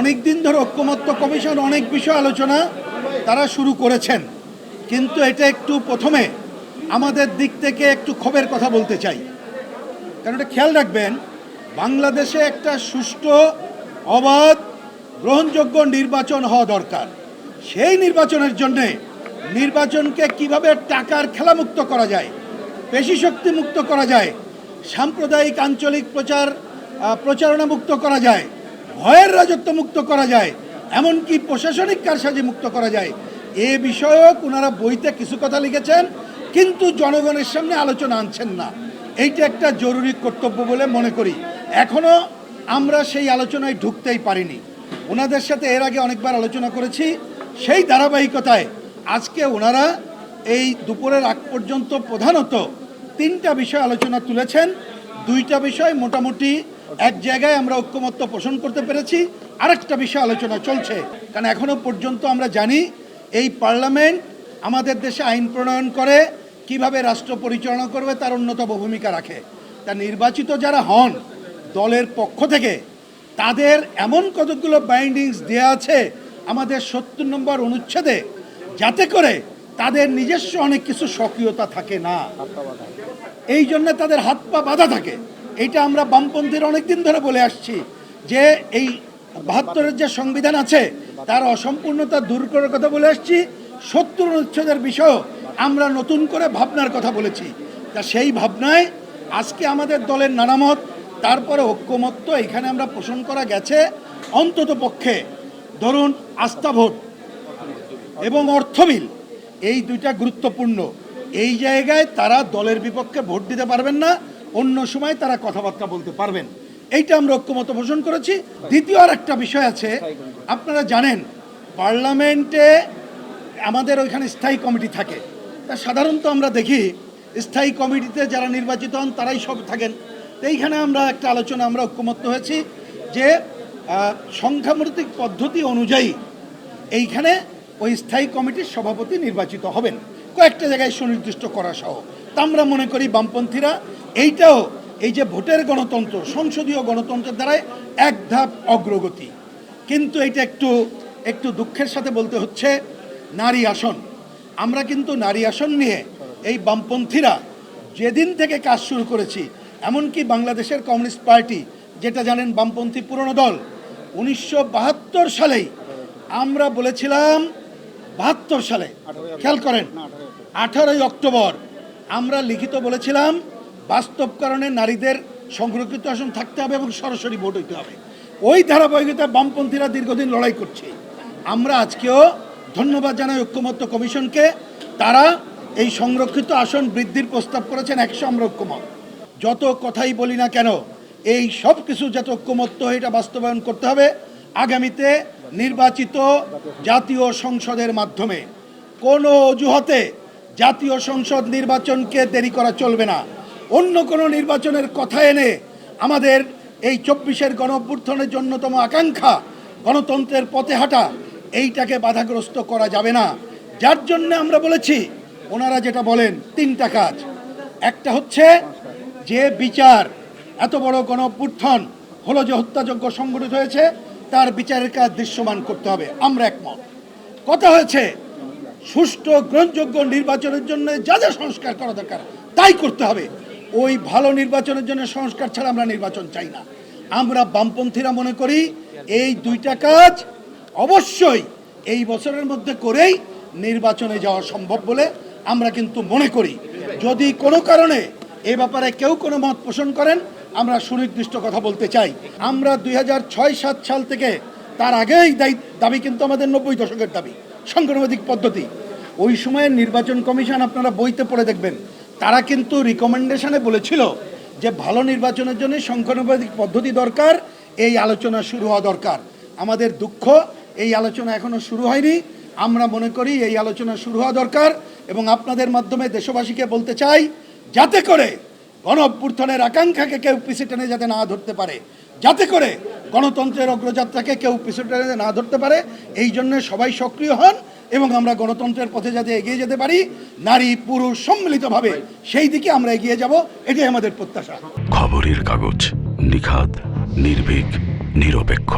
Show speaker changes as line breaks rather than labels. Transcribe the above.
অনেক দিন ধরে ঐক্যমত্য কমিশন অনেক বিষয় আলোচনা তারা শুরু করেছেন। কিন্তু এটা একটু প্রথমে আমাদের দিক থেকে একটু ক্ষোভের কথা বলতে চাই। কারণ এটা খেয়াল রাখবেন, বাংলাদেশে একটা সুষ্ঠু, অবাধ, গ্রহণযোগ্য নির্বাচন হওয়া দরকার। সেই নির্বাচনের জন্যে নির্বাচনকে কীভাবে টাকার খেলামুক্ত করা যায়, পেশি শক্তি মুক্ত করা যায়, সাম্প্রদায়িক আঞ্চলিক প্রচার প্রচারণা মুক্ত করা যায় ভয়ের রাজত্ব মুক্ত করা যায়, এমনকি প্রশাসনিক কারসাজি মুক্ত করা যায়। এ বিষয়েও ওনারা বইতে কিছু কথা লিখেছেন, কিন্তু জনগণের সামনে আলোচনা আনছেন না। এইটা একটা জরুরি কর্তব্য বলে মনে করি। এখনও আমরা সেই আলোচনায় ঢুকতেই পারিনি। ওনাদের সাথে এর আগে অনেকবার আলোচনা করেছি। সেই ধারাবাহিকতায় আজকে ওনারা এই দুপুরের আগ পর্যন্ত প্রধানত তিনটা বিষয় আলোচনা তুলেছেন। দুইটা বিষয় মোটামুটি এক জায়গায় আমরা ঐক্যমত্য পোষণ করতে পেরেছি আরেকটা বিষয় আলোচনা চলছে। কারণ এখনও পর্যন্ত আমরা জানি এই পার্লামেন্ট আমাদের দেশে আইন প্রণয়ন করে কীভাবে রাষ্ট্র পরিচালনা করবে তার অন্যতম ভূমিকা রাখে। তা নির্বাচিত যারা হন দলের পক্ষ থেকে তাদের এমন কতগুলো বাইন্ডিংস দেওয়া আছে আমাদের সত্তর নম্বর অনুচ্ছেদে যাতে করে তাদের নিজস্ব অনেক কিছু সক্রিয়তা থাকে না। এই জন্য তাদের হাত পা বাঁধা থাকে। এইটা আমরা বামপন্থীর অনেক দিন ধরে বলে আসছি যে এই বাহাত্তরের যে সংবিধান আছে, তার অসম্পূর্ণতা দূর করার কথা বলে আসছি। সত্তর অনুচ্ছেদের বিষয় আমরা নতুন করে ভাবনার কথা বলেছি। তা সেই ভাবনায় আজকে আমাদের দলের নানামত, তারপরে ঐক্যমত্য এখানে আমরা পোষণ করা গেছে। অন্তত পক্ষে ধরুন আস্থা ভোট এবং অর্থবিল, এই দুইটা গুরুত্বপূর্ণ। এই জায়গায় তারা দলের বিপক্ষে ভোট দিতে পারবেন না। অন্য সময় তারা কথাবার্তা বলতে পারবেন। এইটা আমরা ঐক্যমত পোষণ করেছি। দ্বিতীয় আর একটা বিষয় আছে, আপনারা জানেন, পার্লামেন্টে আমাদের ওইখানে স্থায়ী কমিটি থাকে। তা সাধারণত আমরা দেখি, স্থায়ী কমিটিতে যারা নির্বাচিত হন, তারাই সব থাকেন। তো এইখানে আমরা একটা আলোচনা, আমরা ঐক্যমত্য হয়েছি যে সংখ্যামূর্তিক পদ্ধতি অনুযায়ী এইখানে ওই স্থায়ী কমিটির সভাপতি নির্বাচিত হবেন। কয়েকটা জায়গায় সুনির্দিষ্ট করা সহ। তা আমরা মনে করি বামপন্থীরা এইটাও এই যে ভোটের গণতন্ত্র, সংসদীয় গণতন্ত্রের দ্বারাই এক ধাপ অগ্রগতি। কিন্তু এটা একটু একটু দুঃখের সাথে বলতে হচ্ছে, নারী আসন। আমরা কিন্তু নারী আসন নিয়ে এই বামপন্থীরা যেদিন থেকে কাজ শুরু করেছি, এমনকি বাংলাদেশের কমিউনিস্ট পার্টি, যেটা জানেন বামপন্থী পুরনো দল, উনিশশো বাহাত্তর সালেই আমরা বলেছিলাম, বাহাত্তর সালে, খেয়াল করেন, আঠারোই অক্টোবর, আমরা লিখিত বলেছিলাম বাস্তবকরণে নারীদের সংরক্ষিত আসন থাকতে হবে এবং সরাসরি ভোট হইতে হবে। ওই ধারাবাহিকতায় বামপন্থীরা দীর্ঘদিন লড়াই করছে। আমরা আজকেও ধন্যবাদ জানাই ঐক্যমত্য কমিশনকে। তারা এই সংরক্ষিত আসন বৃদ্ধির প্রস্তাব করেছেন একশো আমরা ঐক্যমত। যত কথাই বলি না কেন, এই সব কিছু যাতে ঐক্যমত্য হয়ে এটা বাস্তবায়ন করতে হবে, আগামীতে নির্বাচিত জাতীয় সংসদের মাধ্যমে। কোনো অজুহাতে জাতীয় সংসদ নির্বাচনকে দেরি করা চলবে না। অন্য কোনো নির্বাচনের কথা এনে আমাদের এই চব্বিশের গণ অভ্যুত্থানের অন্যতম আকাঙ্ক্ষা গণতন্ত্রের পথে হাঁটা, এইটাকে বাধাগ্রস্ত করা যাবে না। যার জন্য আমরা বলেছি, ওনারা যেটা বলেন, তিনটা কাজ। একটা হচ্ছে যে বিচার, এত বড় গণ অভ্যুত্থান হলো যে হত্যাযজ্ঞ সংগঠিত হয়েছে, তার বিচারের কাজ দৃশ্যমান করতে হবে। আমরা একমত। কথা হয়েছে, সুষ্ঠু গ্রহণযোগ্য নির্বাচনের জন্য যা যা সংস্কার করা দরকার, তাই করতে হবে। ওই ভালো নির্বাচনের জন্য সংস্কার ছাড়া আমরা নির্বাচন চাই না। আমরা বামপন্থীরা মনে করি এই দুইটা কাজ অবশ্যই এই বছরের মধ্যে করেই নির্বাচনে যাওয়া সম্ভব বলে আমরা কিন্তু মনে করি। যদি কোনো কারণে এ ব্যাপারে কেউ কোনো মত পোষণ করেন, আমরা সুনির্দিষ্ট কথা বলতে চাই। আমরা দুই হাজার ছয় সাত সাল থেকে তার আগেই দাবি কিন্তু আমাদের নব্বই দশকের দাবি সংখ্যানুপাতিক পদ্ধতি। ওই সময়ের নির্বাচন কমিশন আপনারা বইতে পড়ে দেখবেন তারা কিন্তু রিকমেন্ডেশনে বলেছিল যে ভালো নির্বাচনের জন্য সংখ্যানুপাতিক পদ্ধতি দরকার, এই আলোচনা শুরু হওয়া দরকার। আমাদের দুঃখ, এই আলোচনা এখনও শুরু হয়নি। আমরা মনে করি এই আলোচনা শুরু হওয়া দরকার এবং আপনাদের মাধ্যমে দেশবাসীকে বলতে চাই, যাতে করে গণ অভ্যুত্থানের আকাঙ্ক্ষাকে কেউ পিছিয়ে টেনে যাতে না ধরতে পারে, যাতে করে গণতন্ত্রের অগ্রযাত্রাকে কেউ পিছু টেনে না ধরতে পারে, এই জন্য সবাই সক্রিয় হন এবং আমরা গণতন্ত্রের পথে যাতে এগিয়ে যেতে পারি, নারী, পুরুষ সম্মিলিতভাবে সেই দিকে আমরা এগিয়ে যাব, এটাই আমাদের প্রত্যাশা।
খবরের কাগজ নিখাদ, নির্ভীক, নিরপেক্ষ।